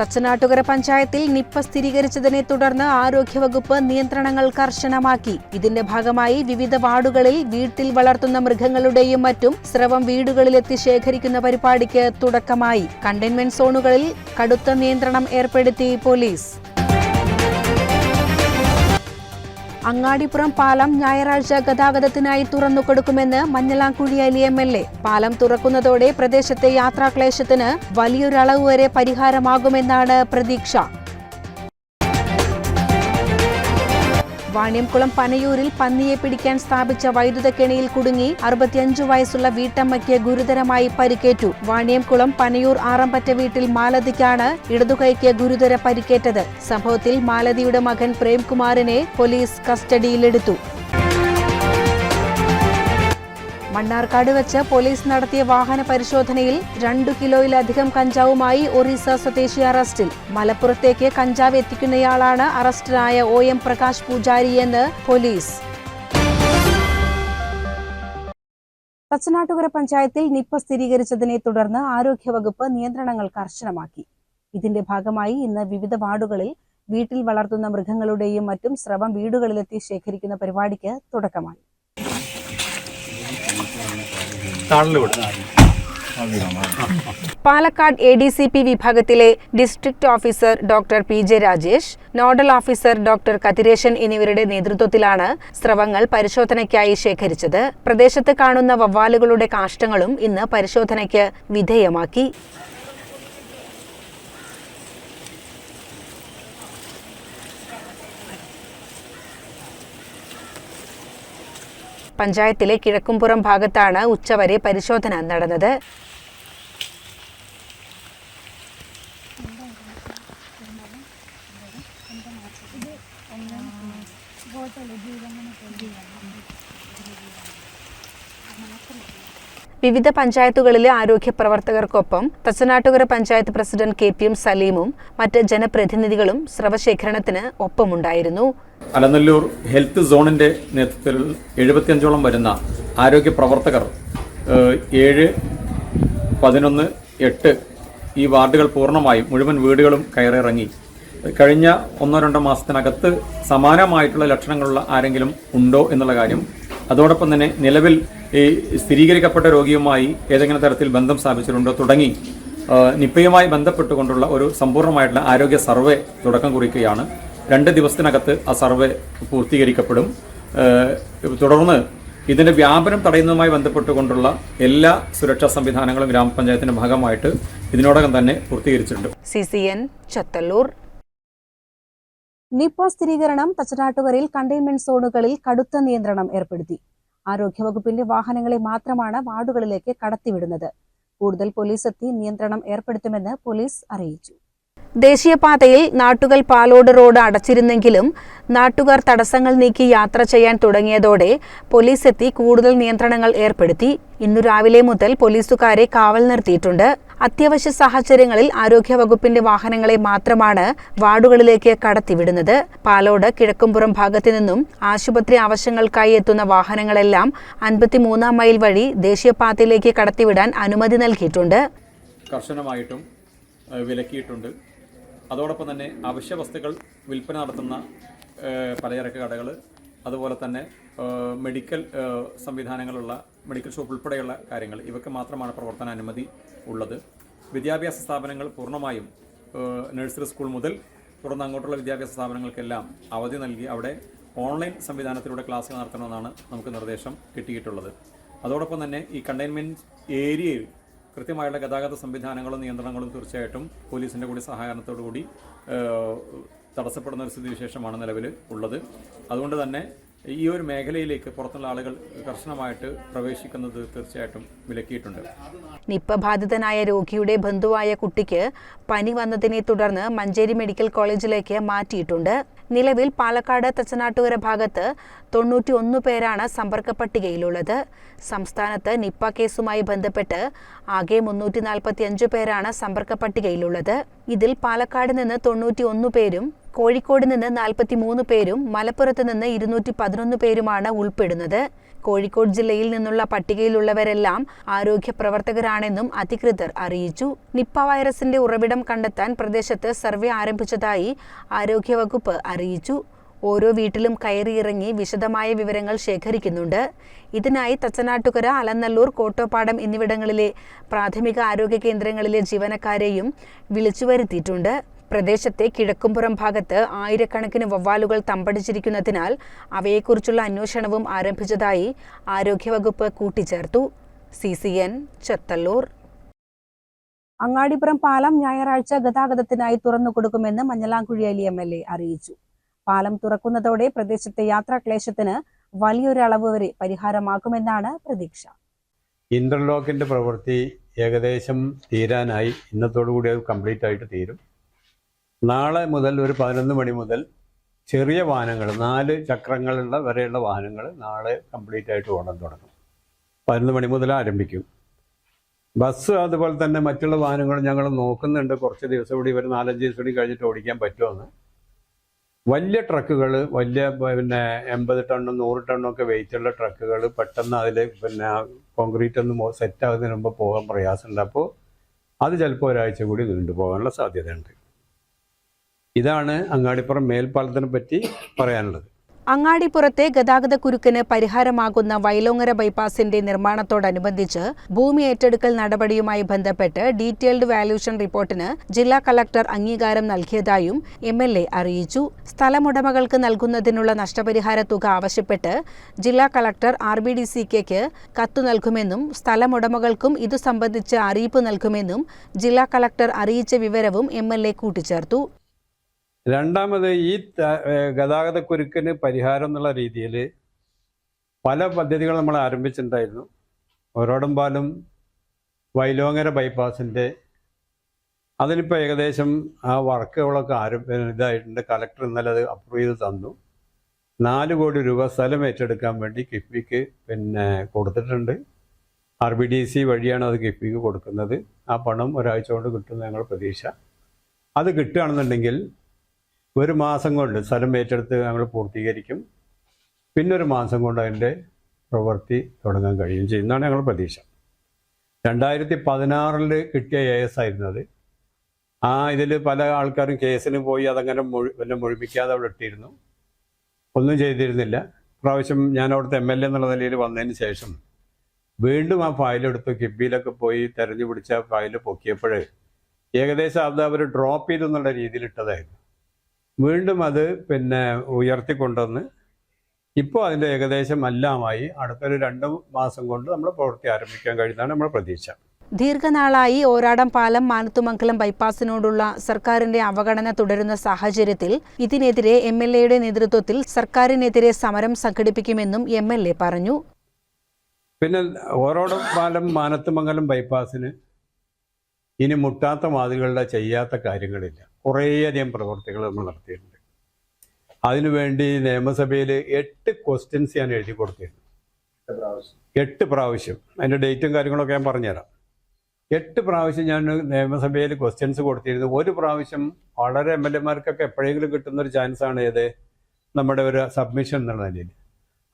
തച്ചനാട്ടുകര പഞ്ചായത്തിൽ നിപ്പ സ്ഥിരീകരിച്ചതിനെ തുടർന്ന് ആരോഗ്യവകുപ്പ് നിയന്ത്രണങ്ങൾ കർശനമാക്കി. ഇതിന്റെ ഭാഗമായി വിവിധ വാർഡുകളിൽ വീട്ടിൽ വളർത്തുന്ന മൃഗങ്ങളുടെയും മറ്റും സ്രവം വീടുകളിലെത്തി ശേഖരിക്കുന്ന പരിപാടിക്ക് തുടക്കമായി. കണ്ടെയ്ൻമെന്റ് സോണുകളിൽ കടുത്ത നിയന്ത്രണം ഏർപ്പെടുത്തി പോലീസ്. അങ്ങാടിപ്പുറം പാലം ഞായറാഴ്ച ഗതാഗതത്തിനായി തുറന്നു കൊടുക്കുമെന്ന് അലി എം എൽ എ. പാലം തുറക്കുന്നതോടെ പ്രദേശത്തെ യാത്രാക്ലേശത്തിന് വലിയൊരളവ് വരെ പരിഹാരമാകുമെന്നാണ് പ്രതീക്ഷ. വാണിയംകുളം പനയൂരിൽ പന്നിയെ പിടിക്കാൻ സ്ഥാപിച്ച വൈദ്യുത കെണിയിൽ കുടുങ്ങി അറുപത്തിയഞ്ചു വയസ്സുള്ള വീട്ടമ്മയ്ക്ക് ഗുരുതരമായി പരിക്കേറ്റു. വാണിയംകുളം പനയൂർ ആറമ്പറ്റ വീട്ടിൽ മാലതിക്കാണ് ഇടതുകൈക്ക് ഗുരുതര പരിക്കേറ്റത്. സംഭവത്തിൽ മാലതിയുടെ മകൻ പ്രേംകുമാറിനെ പോലീസ് കസ്റ്റഡിയിലെടുത്തു. മണ്ണാർക്കാട് വെച്ച് പോലീസ് നടത്തിയ വാഹന പരിശോധനയിൽ രണ്ടു കിലോയിലധികം കഞ്ചാവുമായി ഒറീസ സ്വദേശി അറസ്റ്റിൽ. മലപ്പുറത്തേക്ക് കഞ്ചാവ് എത്തിക്കുന്നയാളാണ് അറസ്റ്റിലായ ഒ എം പ്രകാശ് പൂജാരിയെന്ന് പോലീസ്. തച്ചനാട്ടുകര പഞ്ചായത്തിൽ നിപ്പ സ്ഥിരീകരിച്ചതിനെ തുടർന്ന് ആരോഗ്യവകുപ്പ് നിയന്ത്രണങ്ങൾ കർശനമാക്കി. ഇതിന്റെ ഭാഗമായി ഇന്ന് വിവിധ വാർഡുകളിൽ വീട്ടിൽ വളർത്തുന്ന മൃഗങ്ങളുടെയും മറ്റും സ്രവം വീടുകളിലെത്തി ശേഖരിക്കുന്ന പരിപാടിക്ക് തുടക്കമായി. Palakkad A D C P വിഭാഗത്തിലെ district officer doctor P J Rajesh nodal officer doctor Kathiresan എന്നിവരുടെ നേതൃത്വത്തിലാണ് സ്രവങ്ങൾ പരിശോധനയ്ക്കായി ശേഖരിച്ചത്. പ്രദേശത്ത് കാണുന്ന വവ്വാലുകളുടെ കാഷ്ടങ്ങളും ഇന്ന് പരിശോധനയ്ക്ക് വിധേയമാക്കി. പഞ്ചായത്തിലെ കിഴക്കുംപുറം ഭാഗത്താണ് ഉച്ചവരെ പരിശോധന നടന്നത്. വിവിധ പഞ്ചായത്തുകളിലെ ആരോഗ്യ പ്രവർത്തകർക്കൊപ്പം Thachanattukara panchayat president K P M സലീമും മറ്റ് ജനപ്രതിനിധികളും സ്രവശേഖരണത്തിന് ഒപ്പമുണ്ടായിരുന്നു. അലനല്ലൂർ ഹെൽത്ത് സോണിന്റെ നേതൃത്വത്തിൽ എഴുപത്തിയഞ്ചോളം വരുന്ന ആരോഗ്യ പ്രവർത്തകർ ഏഴ് പതിനൊന്ന് എട്ട് ഈ വാർഡുകൾ പൂർണമായും മുഴുവൻ വീടുകളും കയറിറങ്ങി കഴിഞ്ഞ ഒന്നോ രണ്ടോ മാസത്തിനകത്ത് സമാനമായിട്ടുള്ള ലക്ഷണങ്ങളുള്ള ആരെങ്കിലും ഉണ്ടോ എന്നുള്ള കാര്യം അതോടൊപ്പം തന്നെ നിലവിൽ ഈ സ്ഥിരീകരിക്കപ്പെട്ട രോഗിയുമായി ഏതെങ്കിലും തരത്തിൽ ബന്ധം സ്ഥാപിച്ചിട്ടുണ്ടോ തുടങ്ങി നിപ്പയുമായി ബന്ധപ്പെട്ടുകൊണ്ടുള്ള ഒരു സമ്പൂർണമായിട്ടുള്ള ആരോഗ്യ സർവേ തുടക്കം കുറിക്കുകയാണ്. രണ്ട് ദിവസത്തിനകത്ത് ആ സർവേ പൂർത്തീകരിക്കപ്പെടും. തുടർന്ന് ഇതിന്റെ വ്യാപനം തടയുന്നതുമായി ബന്ധപ്പെട്ടുകൊണ്ടുള്ള എല്ലാ സുരക്ഷാ സംവിധാനങ്ങളും ഗ്രാമപഞ്ചായത്തിന്റെ ഭാഗമായിട്ട് ഇതിനോടകം തന്നെ പൂർത്തീകരിച്ചിട്ടുണ്ട്. C C N Chethallur. Nipah സ്ഥിരീകരണം തച്ചനാട്ടുകരയിൽ കണ്ടെയ്ൻമെന്റ് സോണുകളിൽ കടുത്ത നിയന്ത്രണം ഏർപ്പെടുത്തി. ആരോഗ്യവകുപ്പിന്റെ വാഹനങ്ങളെ മാത്രമാണ് വാർഡുകളിലേക്ക് കടത്തിവിടുന്നത്. കൂടുതൽ പോലീസ് എത്തി നിയന്ത്രണം ഏർപ്പെടുത്തുമെന്ന് പോലീസ് അറിയിച്ചു. ദേശീയപാതയിൽ നാട്ടുകൽ പാലോട് റോഡ് അടച്ചിരുന്നെങ്കിലും നാട്ടുകാർ തടസ്സങ്ങൾ നീക്കി യാത്ര ചെയ്യാൻ തുടങ്ങിയതോടെ പോലീസ് എത്തി കൂടുതൽ നിയന്ത്രണങ്ങൾ ഏർപ്പെടുത്തി. ഇന്നു രാവിലെ മുതൽ പോലീസുകാരെ കാവൽ നിർത്തിയിട്ടുണ്ട്. അത്യാവശ്യ സാഹചര്യങ്ങളിൽ ആരോഗ്യവകുപ്പിന്റെ വാഹനങ്ങളെ മാത്രമാണ് വാർഡുകളിലേക്ക് കടത്തിവിടുന്നത്. പാലോട് കിഴക്കുംപുറം ഭാഗത്തു നിന്നും ആശുപത്രി ആവശ്യങ്ങൾക്കായി എത്തുന്ന വാഹനങ്ങളെല്ലാം അൻപത്തിമൂന്നാം മൈൽ വഴി ദേശീയപാതയിലേക്ക് കടത്തിവിടാൻ അനുമതി നൽകിയിട്ടുണ്ട്. കർശനമായിട്ടും വിലക്കിയിട്ടുണ്ട്. അതോടൊപ്പം തന്നെ അവശ്യ വസ്തുക്കൾ വിൽപ്പന നടത്തുന്ന പലചരക്ക് കടകൾ അതുപോലെ തന്നെ മെഡിക്കൽ സംവിധാനങ്ങളുള്ള മെഡിക്കൽ ഷോപ്പ് ഉൾപ്പെടെയുള്ള കാര്യങ്ങൾ. ഇവയ്ക്ക് മാത്രമാണ് പ്രവർത്തന അനുമതി ഉള്ളത്. വിദ്യാഭ്യാസ സ്ഥാപനങ്ങൾ പൂർണമായും നഴ്സറി സ്കൂൾ മുതൽ തുടർന്ന് അങ്ങോട്ടുള്ള വിദ്യാഭ്യാസ സ്ഥാപനങ്ങൾക്കെല്ലാം അവധി നൽകി അവിടെ ഓൺലൈൻ സംവിധാനത്തിലൂടെ ക്ലാസ്സുകൾ നടത്തണമെന്നാണ് നമുക്ക് നിർദ്ദേശം കിട്ടിയിട്ടുള്ളത്. അതോടൊപ്പം തന്നെ ഈ കണ്ടെയ്ൻമെന്റ് ഏരിയയിൽ കൃത്യമായുള്ള ഗതാഗത സംവിധാനങ്ങളും നിയന്ത്രണങ്ങളും തീർച്ചയായിട്ടും പോലീസിന്റെ കൂടി സഹകരണത്തോടു കൂടി തടസ്സപ്പെടുന്ന ഒരു സ്ഥിതിവിശേഷമാണ് നിലവിൽ ഉള്ളത്. അതുകൊണ്ട് തന്നെ ഈ ഒരു മേഖലയിലേക്ക് പുറത്തുള്ള ആളുകൾ കർശനമായിട്ട് പ്രവേശിക്കുന്നത് തീർച്ചയായിട്ടും വിലക്കിയിട്ടുണ്ട്. നിപ്പ ബാധിതനായ രോഗിയുടെ ബന്ധുവായ കുട്ടിക്ക് പനി വന്നതിനെ തുടർന്ന് മഞ്ചേരി മെഡിക്കൽ കോളേജിലേക്ക് മാറ്റിയിട്ടുണ്ട്. നിലവിൽ പാലക്കാട് തച്ചനാട്ടുകര ഭാഗത്ത് തൊണ്ണൂറ്റി ഒന്ന് പേരാണ് സമ്പർക്ക പട്ടികയിലുള്ളത്. സംസ്ഥാനത്ത് നിപ്പ കേസുമായി ബന്ധപ്പെട്ട് ആകെ മുന്നൂറ്റി നാൽപ്പത്തി അഞ്ച് പേരാണ് സമ്പർക്ക പട്ടികയിലുള്ളത്. ഇതിൽ പാലക്കാട് നിന്ന് തൊണ്ണൂറ്റി ഒന്ന് പേരും കോഴിക്കോട് നിന്ന് നാൽപ്പത്തി മൂന്ന് പേരും മലപ്പുറത്ത് നിന്ന് ഇരുന്നൂറ്റി പതിനൊന്ന് പേരുമാണ് ഉൾപ്പെടുന്നത്. കോഴിക്കോട് ജില്ലയിൽ നിന്നുള്ള പട്ടികയിലുള്ളവരെല്ലാം ആരോഗ്യ പ്രവർത്തകരാണെന്നും അധികൃതർ അറിയിച്ചു. നിപ്പ വൈറസിന്റെ ഉറവിടം കണ്ടെത്താൻ പ്രദേശത്ത് സർവേ ആരംഭിച്ചതായി ആരോഗ്യവകുപ്പ് അറിയിച്ചു. ഓരോ വീട്ടിലും കയറിയിറങ്ങി വിശദമായ വിവരങ്ങൾ ശേഖരിക്കുന്നുണ്ട്. ഇതിനായി തച്ചനാട്ടുകര അലനല്ലൂർ കോട്ടോപ്പാടം എന്നിവിടങ്ങളിലെ പ്രാഥമിക ആരോഗ്യ കേന്ദ്രങ്ങളിലെ ജീവനക്കാരെയും വിളിച്ചു വരുത്തിയിട്ടുണ്ട് പ്രദേശത്തെ കിഴക്കുംപുറം ഭാഗത്ത് ആയിരക്കണക്കിന് വവ്വാലുകൾ തമ്പടിച്ചിരിക്കുന്നതിനാൽ അവയെക്കുറിച്ചുള്ള അന്വേഷണവും ആരംഭിച്ചതായി ആരോഗ്യവകുപ്പ് കൂട്ടിച്ചേർത്തു. C C N Chethallur. Angadipuram പാലം ഞായറാഴ്ച ഗതാഗതത്തിനായി തുറന്നു കൊടുക്കുമെന്ന് Manjalamkuzhi Ali M L A അറിയിച്ചു. പാലം തുറക്കുന്നതോടെ പ്രദേശത്തെ യാത്രാക്ലേശത്തിന് വലിയൊരു അളവ് വരെ പരിഹാരമാക്കുമെന്നാണ് പ്രതീക്ഷ. ഇന്റർലോക്കിന്റെ പ്രവൃത്തി ഏകദേശം തീരാനായി. ഇന്നത്തോടു കൂടി അത് കംപ്ലീറ്റ് ആയിട്ട് തീരും. നാളെ മുതൽ ഒരു പതിനൊന്ന് മണി മുതൽ ചെറിയ വാഹനങ്ങൾ നാല് ചക്രങ്ങളുള്ള വരെയുള്ള വാഹനങ്ങൾ നാളെ കംപ്ലീറ്റ് ആയിട്ട് ഓടാൻ തുടങ്ങും. പതിനൊന്ന് മണി മുതൽ ആരംഭിക്കും. ബസ് അതുപോലെ തന്നെ മറ്റുള്ള വാഹനങ്ങൾ ഞങ്ങൾ നോക്കുന്നുണ്ട്. കുറച്ച് ദിവസം കൂടി ഒരു നാലഞ്ച് ദിവസം കൂടി കഴിഞ്ഞിട്ട് ഓടിക്കാൻ പറ്റുമെന്ന്. വലിയ ട്രക്കുകൾ വലിയ പിന്നെ എൺപത് ടണ്ണും നൂറ് ടണ്ണും ഒക്കെ വെയിറ്റുള്ള ട്രക്കുകൾ പെട്ടെന്ന് അതിൽ പിന്നെ കോൺക്രീറ്റ് ഒന്ന് സെറ്റ് ആകുന്നതിന് മുമ്പ് പോകാൻ പ്രയാസമുണ്ട്. അപ്പോൾ അത് ചിലപ്പോൾ ഒരാഴ്ച കൂടി നീണ്ടു പോകാനുള്ള സാധ്യതയുണ്ട്. ഇതാണ് അങ്ങാടിപ്പുറം മേൽപ്പാലത്തിനെ പറ്റി പറയാനുള്ളത്. അങ്ങാടിപ്പുറത്തെ ഗതാഗത കുരുക്കിന് പരിഹാരമാകുന്ന വൈലോങ്ങര ബൈപ്പാസിന്റെ നിർമ്മാണത്തോടനുബന്ധിച്ച് ഭൂമി ഏറ്റെടുക്കൽ നടപടിയുമായി ബന്ധപ്പെട്ട് ഡീറ്റെയിൽഡ് വാല്യൂഷൻ റിപ്പോർട്ടിന് ജില്ലാ കളക്ടർ അംഗീകാരം നൽകിയതായും എം അറിയിച്ചു. സ്ഥലമുടമകൾക്ക് നൽകുന്നതിനുള്ള നഷ്ടപരിഹാര തുക ആവശ്യപ്പെട്ട് ജില്ലാ collector R B D C കെക്ക് കത്തു നൽകുമെന്നും സ്ഥലമുടമകൾക്കും ഇതു സംബന്ധിച്ച് അറിയിപ്പ് നൽകുമെന്നും ജില്ലാ കളക്ടർ അറിയിച്ച വിവരവും എ കൂട്ടിച്ചേർത്തു. രണ്ടാമത് ഈ ഗതാഗതക്കുരുക്കിന് പരിഹാരം എന്നുള്ള രീതിയിൽ പല പദ്ധതികൾ നമ്മൾ ആരംഭിച്ചിട്ടുണ്ടായിരുന്നു. ഒരോടം പാലം വൈലോങ്ങര ബൈപ്പാസിന്റെ അതിനിപ്പോൾ ഏകദേശം ആ വർക്കുകളൊക്കെ ആരംഭ ഇതായിട്ടുണ്ട്. കലക്ടർ ഇന്നലെ അത് അപ്രൂവ് ചെയ്ത് തന്നു. നാല് കോടി രൂപ സ്ഥലം ഏറ്റെടുക്കാൻ വേണ്ടി കിഫ്ബിക്ക് പിന്നെ കൊടുത്തിട്ടുണ്ട്. ആർ ബി ഡി സി വഴിയാണ് അത് കിഫ്ബിക്ക് കൊടുക്കുന്നത്. ആ പണം ഒരാഴ്ച കൊണ്ട് കിട്ടുമെന്ന് ഞങ്ങൾ പ്രതീക്ഷ. അത് കിട്ടുകയാണെന്നുണ്ടെങ്കിൽ ഒരു മാസം കൊണ്ട് സ്ഥലം ഏറ്റെടുത്ത് ഞങ്ങൾ പൂർത്തീകരിക്കും. പിന്നെ ഒരു മാസം കൊണ്ട് അതിന്റെ പ്രവൃത്തി തുടങ്ങാൻ കഴിയും ചെയ്യുന്നതാണ് ഞങ്ങൾ പ്രതീക്ഷ. രണ്ടായിരത്തി പതിനാറിൽ കിട്ടിയ എ എസ് ആയിരുന്നത് ആ ഇതിൽ പല ആൾക്കാരും കേസിന് പോയി അതങ്ങനെ മുഴു വല്ല മുഴുമിക്കാതെ അവിടെ ഇട്ടിരുന്നു. ഒന്നും ചെയ്തിരുന്നില്ല. പ്രാവശ്യം ഞാൻ അവിടുത്തെ എം എൽ എ എന്നുള്ള നിലയിൽ വന്നതിന് ശേഷം വീണ്ടും ആ ഫയലെടുത്ത് കിബിയിലൊക്കെ പോയി തെരഞ്ഞു പിടിച്ച ഫയൽ പൊക്കിയപ്പോൾ ഏകദേശം അത് അവർ ഡ്രോപ്പ് ചെയ്തു എന്നുള്ള രീതിയിൽ ഇട്ടതായിരുന്നു. വീണ്ടും അത് പിന്നെ ഉയർത്തിക്കൊണ്ടുവന്ന് ഇപ്പോൾ അതിന്റെ ഏകദേശം എല്ലാമായി അടുത്തൊരു രണ്ട് മാസം കൊണ്ട് നമ്മൾ പ്രവൃത്തി ആരംഭിക്കാൻ കഴിയുന്നതാണ് നമ്മുടെ പ്രതീക്ഷ. ദീർഘനാളായി ഓരാടം പാലം മാനത്തുമംഗലം ബൈപ്പാസിനോടുള്ള സർക്കാരിന്റെ അവഗണന തുടരുന്ന സാഹചര്യത്തിൽ ഇതിനെതിരെ എം എൽ എയുടെ നേതൃത്വത്തിൽ സർക്കാരിനെതിരെ സമരം സംഘടിപ്പിക്കുമെന്നും എം എൽ എ പറഞ്ഞു. പിന്നെ ഓരോടം പാലം മാനത്തുമംഗലം ബൈപ്പാസിന് ഇനി മുട്ടാത്ത മാതിരികളുടെ ചെയ്യാത്ത കാര്യങ്ങളില്ല. കുറേയധികം പ്രവർത്തികൾ നമ്മൾ നടത്തിയിട്ടുണ്ട്. അതിനുവേണ്ടി നിയമസഭയിൽ എട്ട് ക്വസ്റ്റ്യൻസ് ഞാൻ എഴുതി കൊടുത്തിരുന്നു. എട്ട് പ്രാവശ്യം. അതിന്റെ ഡേറ്റും കാര്യങ്ങളൊക്കെ ഞാൻ പറഞ്ഞുതരാം. എട്ട് പ്രാവശ്യം ഞാൻ നിയമസഭയിൽ ക്വസ്റ്റ്യൻസ് കൊടുത്തിരുന്നു. ഒരു പ്രാവശ്യം വളരെ എം എൽ എമാർക്കൊക്കെ എപ്പോഴെങ്കിലും കിട്ടുന്ന ഒരു ചാൻസ് ആണ് ഏത്? നമ്മുടെ ഒരു സബ്മിഷൻ എന്നുള്ള നിലയിൽ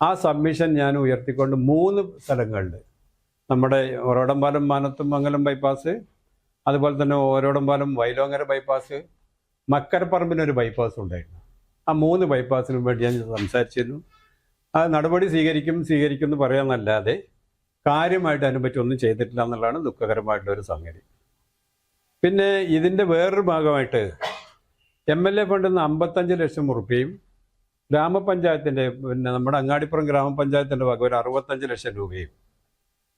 ആ സബ്മിഷൻ ഞാൻ ഉയർത്തിക്കൊണ്ട് മൂന്ന് സ്ഥലങ്ങളിൽ നമ്മുടെ ഒറോടംപാലം മാനത്തും മംഗലം ബൈപ്പാസ് അതുപോലെ തന്നെ ഓരോടമ്പാലം വൈലോങ്ങര ബൈപ്പാസ് മക്കരപ്പറമ്പിനൊരു ബൈപ്പാസ് ഉണ്ടായിരുന്നു. ആ മൂന്ന് ബൈപ്പാസിനും വേണ്ടി ഞാൻ സംസാരിച്ചിരുന്നു. ആ നടപടി സ്വീകരിക്കും സ്വീകരിക്കും എന്ന് പറയാമെന്നല്ലാതെ കാര്യമായിട്ട് അതിനെപ്പറ്റി ഒന്നും ചെയ്തിട്ടില്ല എന്നുള്ളതാണ് ദുഃഖകരമായിട്ടുള്ള ഒരു സംഗതി. പിന്നെ ഇതിന്റെ വേറൊരു ഭാഗമായിട്ട് എം എൽ എ ഫണ്ടിൽ നിന്ന് അമ്പത്തഞ്ച് ലക്ഷം ഉറുപ്പിയും ഗ്രാമപഞ്ചായത്തിന്റെ പിന്നെ നമ്മുടെ അങ്ങാടിപ്പുറം ഗ്രാമപഞ്ചായത്തിന്റെ ഭാഗം ഒരു അറുപത്തഞ്ച് ലക്ഷം രൂപയും.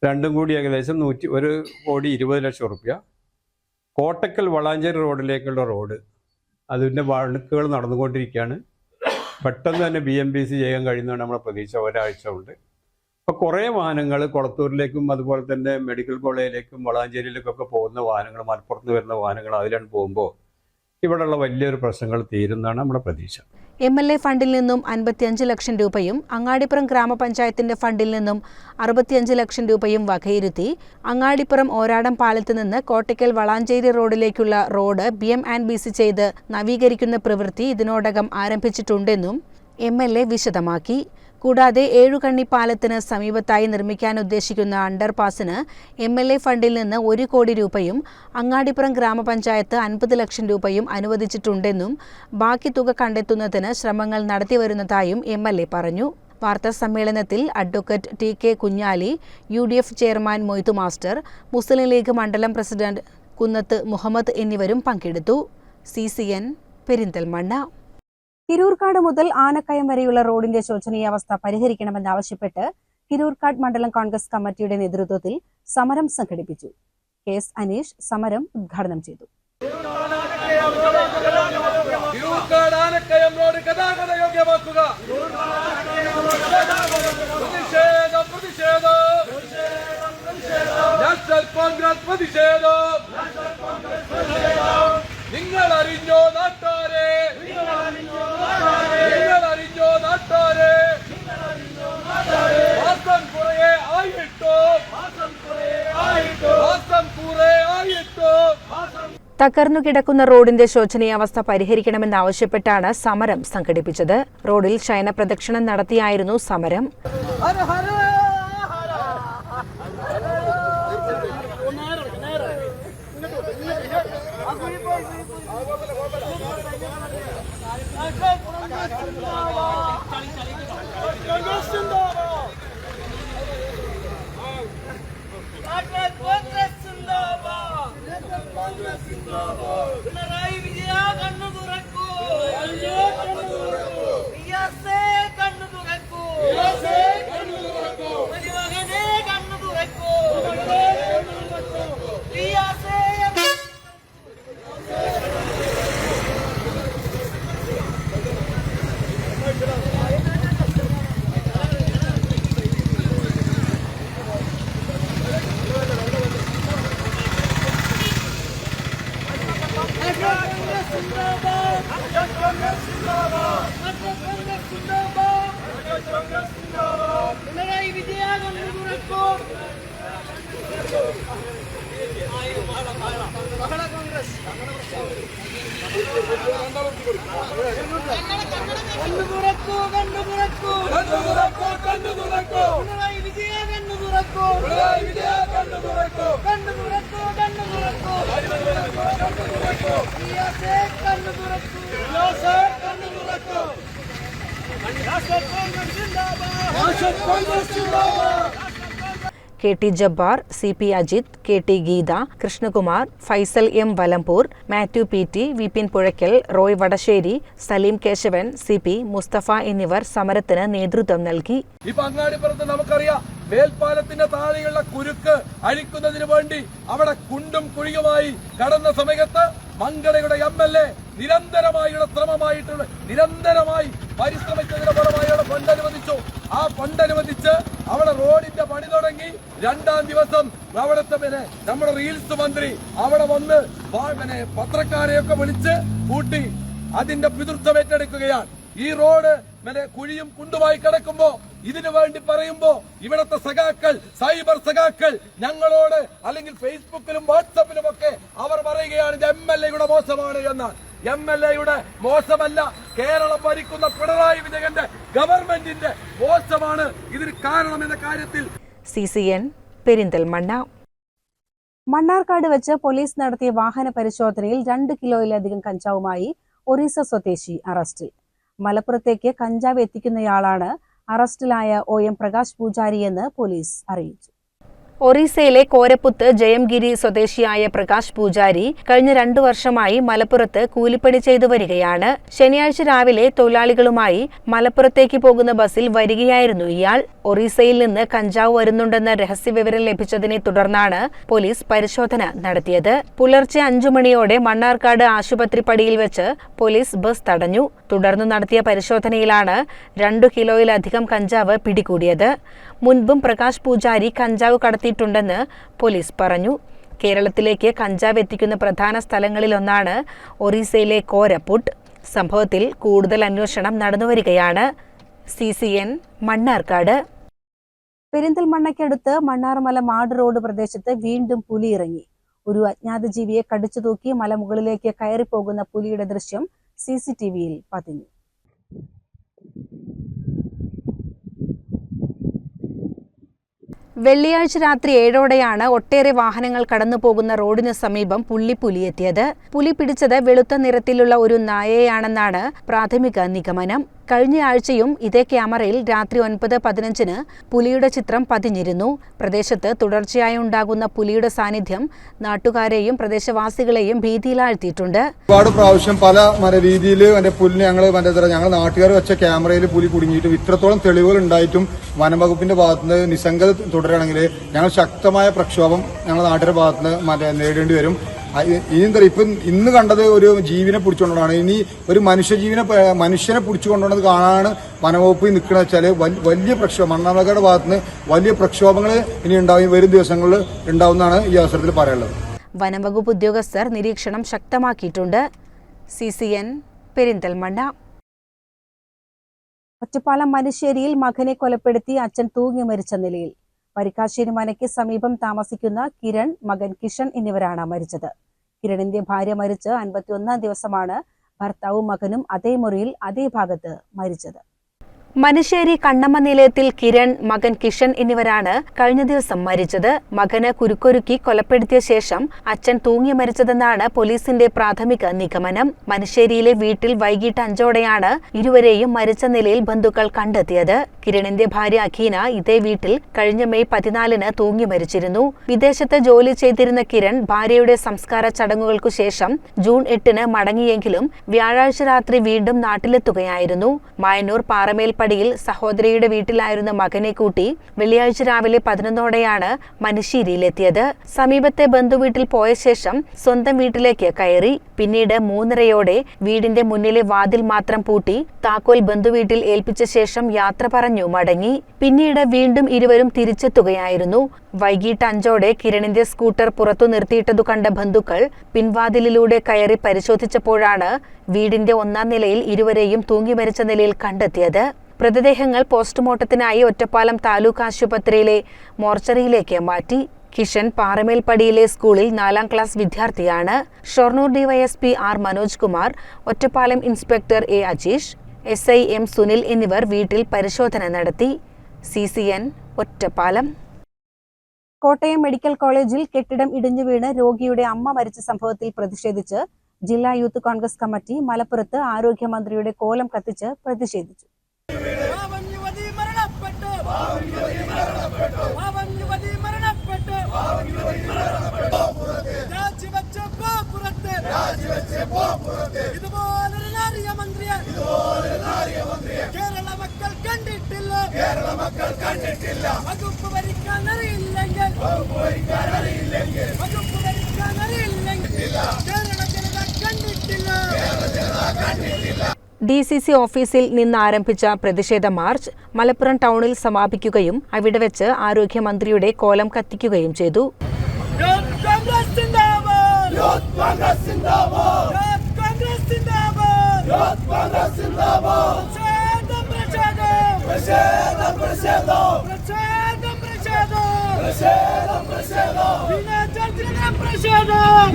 രണ്ടും കൂടി ഏകദേശം നൂറ്റി ഒരു കോടി ഇരുപത് ലക്ഷം റുപ്യ കോട്ടക്കൽ വളാഞ്ചേരി റോഡിലേക്കുള്ള റോഡ്. അതിന്റെ വഴക്കുകൾ നടന്നുകൊണ്ടിരിക്കുകയാണ്. പെട്ടെന്ന് തന്നെ ബി എം ബി സി ചെയ്യാൻ കഴിയുന്നതാണ് നമ്മുടെ പ്രതീക്ഷ. ഒരാഴ്ച കൊണ്ട്. അപ്പോൾ കുറേ വാഹനങ്ങൾ കൊളത്തൂരിലേക്കും അതുപോലെ തന്നെ മെഡിക്കൽ കോളേജിലേക്കും വളാഞ്ചേരിയിലേക്കൊക്കെ പോകുന്ന വാഹനങ്ങൾ മലപ്പുറത്ത് വരുന്ന വാഹനങ്ങൾ അതിലാണ് പോകുമ്പോൾ ഇവിടെയുള്ള വലിയൊരു പ്രശ്നങ്ങൾ തീരുന്നതാണ് നമ്മുടെ പ്രതീക്ഷ. എം എൽ എ ഫണ്ടിൽ നിന്നും അൻപത്തിയഞ്ച് ലക്ഷം രൂപയും അങ്ങാടിപ്പുറം ഗ്രാമപഞ്ചായത്തിന്റെ ഫണ്ടിൽ നിന്നും അറുപത്തിയഞ്ച് ലക്ഷം രൂപയും വകയിരുത്തി അങ്ങാടിപ്പുറം ഓരാടം പാലത്ത് നിന്ന് Kottakkal Valanchery റോഡിലേക്കുള്ള road B M and B C ചെയ്ത് നവീകരിക്കുന്ന പ്രവൃത്തി ഇതിനോടകം ആരംഭിച്ചിട്ടുണ്ടെന്നും എം എൽ എ വിശദമാക്കി. കൂടാതെ ഏഴുകണ്ണി പാലത്തിന് സമീപത്തായി നിർമ്മിക്കാൻ ഉദ്ദേശിക്കുന്ന അണ്ടർപാസിന് എം എൽ എ ഫണ്ടിൽ നിന്ന് ഒരു കോടി രൂപയും അങ്ങാടിപ്പുറം ഗ്രാമപഞ്ചായത്ത് അൻപത് ലക്ഷം രൂപയും അനുവദിച്ചിട്ടുണ്ടെന്നും ബാക്കി തുക കണ്ടെത്തുന്നതിന് ശ്രമങ്ങൾ നടത്തിവരുന്നതായും എം എൽ എ പറഞ്ഞു. വാർത്താ സമ്മേളനത്തിൽ advocate T K Kunhali U D F chairman Moidu master Muslim League മണ്ഡലം പ്രസിഡന്റ് കുന്നത്ത് മുഹമ്മദ് എന്നിവരും പങ്കെടുത്തു. C C N Perinthalmanna. Thirurkkad മുതൽ ആനക്കയം വരെയുള്ള റോഡിന്റെ ശോചനീയാവസ്ഥ പരിഹരിക്കണമെന്നാവശ്യപ്പെട്ട് തിരൂർക്കാട് മണ്ഡലം കോൺഗ്രസ് കമ്മിറ്റിയുടെ നേതൃത്വത്തിൽ സമരം സംഘടിപ്പിച്ചു. കെ എസ് അനീഷ് സമരം ഉദ്ഘാടനം ചെയ്തു. നിങ്ങൾ അറിഞ്ഞോ ഗതാഗത യോഗ്യമാക്കുക പ്രതിഷേധം പ്രതിഷേധം നാഷണൽ കോൺഗ്രസ് പ്രതിഷേധം നിങ്ങൾ അറിഞ്ഞോ നാട്ടാരെ നിങ്ങൾ അറിഞ്ഞോ നാട്ടാരെ മാസം കുറേ ആയിട്ടോ മാസം കുറേ ആയിട്ടോ തകർന്നു കിടക്കുന്ന റോഡിന്റെ ശോചനീയാവസ്ഥ പരിഹരിക്കണമെന്നാവശ്യപ്പെട്ടാണ് സമരം സംഘടിപ്പിച്ചത്. റോഡിൽ ശയന പ്രദക്ഷിണം നടത്തിയായിരുന്നു സമരം ഹര ഹര പിണറായി വിജയ കണ്ണു തുറക്കൂ റിയാസേ കണ്ണു തുറക്കൂ മരുമകനെ കണ്ണു തുറക്കൂ റിയാസേ പിണറായി വിജയ കണ്ണു തുറക്കൂ കണ്ണു തുറക്കൂ കണ്ണു തുറക്കൂ കണ്ണു തുറക്കൂ കണ്ണു തുറക്കൂ പിണറായി വിജയ കണ്ണു തുറക്കൂ പിണറായി വിജയ കണ്ണു തുറക്കൂ കണ്ണു തുറക്കൂ കണ്ണു തുറക്കൂ റിയാസേ കണ്ണു തുറക്കൂ റിയാസേ കണ്ണു തുറക്കൂ രാഷ്ട്രീയ കോൺഗ്രസ് സിന്ദാബാദ് National Congress zindabad K T Jabbar C P Ajith K T Geetha Krishnakumar Faisal M Valamboor Mathew P T Vipin Puzhakkal Roy Vadasseri Saleem Kesavan C P Mustafa എന്നിവർ സമരത്തിന് നേതൃത്വം നൽകി. മേൽപ്പാലത്തിന്റെ താഴെയുള്ള കുരുക്ക് അഴിക്കുന്നതിന് വേണ്ടി അവിടെ കുണ്ടും കുഴിയുമായി കടന്ന സമയത്ത് മംഗളയുടെ എം എൽ എ നിരന്തരമായുള്ള ശ്രമമായിട്ടുള്ള നിരന്തരമായി പരിശ്രമിച്ചതിന്റെ ഫലമായി അവിടെ ഫണ്ട് അനുവദിച്ചു. ആ ഫണ്ട് അനുവദിച്ച് അവിടെ റോഡിന്റെ പണി തുടങ്ങി. രണ്ടാം ദിവസം അവിടുത്തെ പിന്നെ നമ്മുടെ റീൽസ് മന്ത്രി അവിടെ വന്ന് പിന്നെ പത്രക്കാരെയൊക്കെ വിളിച്ച് കൂട്ടി അതിന്റെ പിതൃത്വം ഏറ്റെടുക്കുകയാണ്. ഈ റോഡ് മറ്റേ കുഴിയും കുണ്ടുമായി കിടക്കുമ്പോ ഇതിനു വേണ്ടി പറയുമ്പോ ഇവിടത്തെ സഖാക്കൾ സൈബർ സഖാക്കൾ ഞങ്ങളോട് അല്ലെങ്കിൽ ഫേസ്ബുക്കിലും വാട്സപ്പിലും ഒക്കെ അവർ പറയുകയാണ് ഇത് എം എൽ എയുടെ മോശമാണ് എന്ന്. എം എൽ എയുടെ മോശമല്ല കേരളം ഭരിക്കുന്ന പിണറായി വിജയന്റെ ഗവൺമെന്റിന്റെ മോശമാണ്. ഇതിന് കാരണം എന്ന കാര്യത്തിൽ C C N Perinthalmanna. Mannarkkad വെച്ച് പോലീസ് നടത്തിയ വാഹന പരിശോധനയിൽ രണ്ട് കിലോയിലധികം കഞ്ചാവുമായി ഒറീസ സ്വദേശി അറസ്റ്റിൽ. മലപ്പുറത്തേക്ക് കഞ്ചാവ് എത്തിക്കുന്നയാളാണ് അറസ്റ്റിലായ ഒ എം പ്രകാശ് പൂജാരി എന്ന് പോലീസ് അറിയിച്ചു. ഒറീസയിലെ കോരപ്പുത്ത് ജയംഗിരി സ്വദേശിയായ പ്രകാശ് പൂജാരി കഴിഞ്ഞ രണ്ടു വർഷമായി മലപ്പുറത്ത് കൂലിപ്പണി ചെയ്തു വരികയാണ്. ശനിയാഴ്ച രാവിലെ തൊഴിലാളികളുമായി മലപ്പുറത്തേക്ക് പോകുന്ന ബസ്സിൽ വരികയായിരുന്നു ഇയാൾ. ഒറീസയിൽ നിന്ന് കഞ്ചാവ് വരുന്നുണ്ടെന്ന രഹസ്യവിവരം ലഭിച്ചതിനെ തുടർന്നാണ് പോലീസ് പരിശോധന നടത്തിയത്. പുലർച്ചെ അഞ്ചു മണിയോടെ മണ്ണാർക്കാട് ആശുപത്രി പടിയിൽ വെച്ച് പോലീസ് ബസ് തടഞ്ഞു. തുടർന്ന് നടത്തിയ പരിശോധനയിലാണ് രണ്ടു കിലോയിലധികം കഞ്ചാവ് പിടികൂടിയത്. മുൻപും പ്രകാശ് പൂജാരി കഞ്ചാവ് കടത്തിയിട്ടുണ്ടെന്ന് പോലീസ് പറഞ്ഞു. കേരളത്തിലേക്ക് കഞ്ചാവ് എത്തിക്കുന്ന പ്രധാന സ്ഥലങ്ങളിലൊന്നാണ് ഒറീസയിലെ കോരപ്പുട്ട്. സംഭവത്തിൽ കൂടുതൽ അന്വേഷണം നടന്നുവരികയാണ്. C C N Mannarkkad. പെരിന്തൽമണ്ണയ്ക്കടുത്ത് Mannarmala മാട് റോഡ് പ്രദേശത്ത് വീണ്ടും പുലി ഇറങ്ങി ഒരു അജ്ഞാത ജീവിയെ കടിച്ചു തൂക്കി മലമുകളിലേക്ക് കയറിപ്പോകുന്ന പുലിയുടെ ദൃശ്യം സി സി ടി വിയിൽ പതിഞ്ഞു. വെള്ളിയാഴ്ച രാത്രി ഏഴോടെയാണ് ഒട്ടേറെ വാഹനങ്ങൾ കടന്നു പോകുന്ന റോഡിന് സമീപം പുള്ളിപ്പുലി എത്തിയത് പുലി പിടിച്ചത് വെളുത്ത നിറത്തിലുള്ള ഒരു നായയാണെന്നാണ് പ്രാഥമിക നിഗമനം. കഴിഞ്ഞ ആഴ്ചയും ഇതേ ക്യാമറയിൽ രാത്രി ഒൻപത് പതിനഞ്ചിന് പുലിയുടെ ചിത്രം പതിഞ്ഞിരുന്നു. പ്രദേശത്ത് തുടർച്ചയായി ഉണ്ടാകുന്ന പുലിയുടെ സാന്നിധ്യം നാട്ടുകാരെയും പ്രദേശവാസികളെയും ഭീതിയിലാഴ്ത്തിയിട്ടുണ്ട്. ഒരുപാട് പ്രാവശ്യം പല രീതിയിൽ മറ്റേ പുല്ലിന് ഞങ്ങൾ ഞങ്ങൾ നാട്ടുകാർ വെച്ച ക്യാമറയിൽ പുലി കുടുങ്ങിയിട്ടും ഇത്രത്തോളം തെളിവുകൾ ഉണ്ടായിട്ടും വനംവകുപ്പിന്റെ ഭാഗത്തുനിന്ന് നിസ്സംഗത തുടരുകയാണെങ്കിൽ ഞങ്ങൾ ശക്തമായ പ്രക്ഷോഭം ഞങ്ങളുടെ നാട്ടിലെ ഭാഗത്തുനിന്ന് മറ്റേ നേരിടേണ്ടി വരും. ഇനി എന്താ ഇപ്പം ഇന്ന് കണ്ടത് ഒരു ജീവിനെ പിടിച്ചുകൊണ്ടാണ് ഇനി ഒരു മനുഷ്യജീവനെ ജീവിനെ മനുഷ്യനെ പിടിച്ചുകൊണ്ടുവന്നത് കാണാണ് വനവകുപ്പ് നിൽക്കുന്നത് വെച്ചാൽ വലിയ പ്രക്ഷോഭം മണ്ണാമലക്കാരുടെ ഭാഗത്തുനിന്ന് വലിയ പ്രക്ഷോഭങ്ങൾ ഇനി ഉണ്ടാവും. വരും ദിവസങ്ങളിൽ ഉണ്ടാവുമെന്നാണ് ഈ അവസരത്തിൽ പറയാനുള്ളത്. വനംവകുപ്പ് ഉദ്യോഗസ്ഥർ നിരീക്ഷണം ശക്തമാക്കിയിട്ടുണ്ട്. C C N Perinthalmanna. Ottapalam മനുശ്ശേരിയിൽ മകനെ കൊലപ്പെടുത്തി അച്ഛൻ തൂങ്ങി മരിച്ച നിലയിൽ. പരിക്കാശ്ശേരി മനയ്ക്ക് സമീപം താമസിക്കുന്ന കിരൺ മകൻ കിഷൻ എന്നിവരാണ് മരിച്ചത്. കിരണിന്റെ ഭാര്യ മരിച്ച് അൻപത്തിയൊന്നാം ദിവസമാണ് ഭർത്താവും മകനും അതേ മുറിയിൽ അതേ ഭാഗത്ത് മരിച്ചത്. മനുശ്ശേരി കണ്ണമ്മ നിലയത്തിൽ കിരൺ മകൻ കിഷൻ എന്നിവരാണ് കഴിഞ്ഞ ദിവസം മരിച്ചത്. മകന് കുരുക്കൊരുക്കി കൊലപ്പെടുത്തിയ ശേഷം അച്ഛൻ തൂങ്ങി മരിച്ചതെന്നാണ് പോലീസിന്റെ പ്രാഥമിക നിഗമനം. മനശ്ശേരിയിലെ വീട്ടിൽ വൈകിട്ട് അഞ്ചോടെയാണ് ഇരുവരെയും മരിച്ച നിലയിൽ ബന്ധുക്കൾ കണ്ടെത്തിയത്. കിരണിന്റെ ഭാര്യ അഖീന ഇതേ വീട്ടിൽ കഴിഞ്ഞ മെയ് പതിനാലിന് തൂങ്ങി മരിച്ചിരുന്നു. വിദേശത്ത് ജോലി ചെയ്തിരുന്ന കിരൺ ഭാര്യയുടെ സംസ്കാര ചടങ്ങുകൾക്കു ശേഷം ജൂൺ എട്ടിന് മടങ്ങിയെങ്കിലും വ്യാഴാഴ്ച രാത്രി വീണ്ടും നാട്ടിലെത്തുകയായിരുന്നു. മായന്നൂർ പാറമേൽപ്പടിയിൽ സഹോദരിയുടെ വീട്ടിലായിരുന്ന മകനെ കൂട്ടി വെള്ളിയാഴ്ച രാവിലെ പതിനൊന്നോടെയാണ് മനുഷ്യരിയിലെത്തിയത്. സമീപത്തെ ബന്ധുവീട്ടിൽ പോയ ശേഷം സ്വന്തം വീട്ടിലേക്ക് കയറി. പിന്നീട് മൂന്നരയോടെ വീടിന്റെ മുന്നിലെ വാതിൽ മാത്രം പൂട്ടി താക്കോൽ ബന്ധുവീട്ടിൽ ഏൽപ്പിച്ച ശേഷം യാത്ര പറഞ്ഞു മടങ്ങി. പിന്നീട് വീണ്ടും ഇരുവരും തിരിച്ചെത്തുകയായിരുന്നു. വൈകിട്ട് അഞ്ചോടെ കിരണിന്റെ സ്കൂട്ടർ പുറത്തു നിർത്തിയിട്ടതു കണ്ട ബന്ധുക്കൾ പിൻവാതിലിലൂടെ കയറി പരിശോധിച്ചപ്പോഴാണ് വീടിന്റെ ഒന്നാം നിലയിൽ ഇരുവരെയും തൂങ്ങി മരിച്ച നിലയിൽ കണ്ടെത്തിയത്. മൃതദേഹങ്ങൾ പോസ്റ്റ്മോർട്ടത്തിനായി ഒറ്റപ്പാലം താലൂക്ക് ആശുപത്രിയിലെ മോർച്ചറിയിലേക്ക് മാറ്റി. കിഷൻ പാറമേൽപ്പടിയിലെ സ്കൂളിൽ നാലാം ക്ലാസ് വിദ്യാർത്ഥിയാണ്. Shoranur DySP R Manoj Kumar Ottapalam inspector A Ajeesh S I M Sunil എന്നിവർ വീട്ടിൽ പരിശോധന നടത്തി. C C N Ottapalam. Kottayam medical കോളേജിൽ കെട്ടിടം ഇടിഞ്ഞു വീണ് രോഗിയുടെ അമ്മ മരിച്ച സംഭവത്തിൽ പ്രതിഷേധിച്ച് ജില്ലാ യൂത്ത് കോൺഗ്രസ് കമ്മിറ്റി മലപ്പുറത്ത് ആരോഗ്യമന്ത്രിയുടെ കോലം കത്തിച്ച് പ്രതിഷേധിച്ചു. ഇതുപോലൊരു നാരിക മന്ത്രിയെ കേരള മക്കൾ കണ്ടിട്ടില്ല കേരള മക്കൾ കണ്ടിട്ടില്ല. വകുപ്പ് ഭരിക്കാൻ അറിയില്ലെങ്കിൽ. വകുപ്പ് ഭരിക്കാൻ അറിയില്ലെങ്കിൽ വകുപ്പ് ഭരിക്കാൻ അറിയില്ലെങ്കിൽ കേരള ജനത കണ്ടിട്ടില്ല ഡി സി സി ഓഫീസിൽ നിന്ന് ആരംഭിച്ച പ്രതിഷേധ മാർച്ച് മലപ്പുറം ടൗണിൽ സമാപിക്കുകയും അവിടെ വെച്ച് ആരോഗ്യമന്ത്രിയുടെ കോലം കത്തിക്കുകയും ചെയ്തു. യൂത്ത് കോൺഗ്രസ് പ്രതിഷേധം പ്രതിഷേധം പ്രതിഷേധം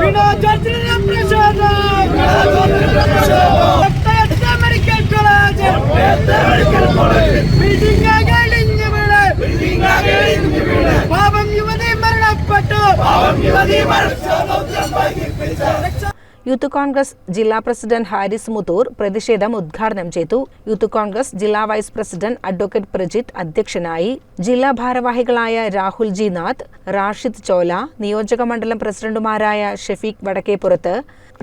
വിനാ ചർച്ചിലെ പ്രതിഷേധം യൂത്ത് കോൺഗ്രസ് ജില്ലാ പ്രസിഡന്റ് ഹാരിസ് മുത്തൂർ പ്രതിഷേധം ഉദ്ഘാടനം ചെയ്തു. യൂത്ത് കോൺഗ്രസ് ജില്ലാ വൈസ് പ്രസിഡന്റ് അഡ്വക്കേറ്റ് പ്രജിത്ത് അധ്യക്ഷനായി. ജില്ലാ ഭാരവാഹികളായ രാഹുൽ ജി നാഥ് റാഷിദ് ചോല നിയോജക മണ്ഡലം പ്രസിഡന്റുമാരായ ഷെഫീഖ് വടക്കേപ്പുറത്ത്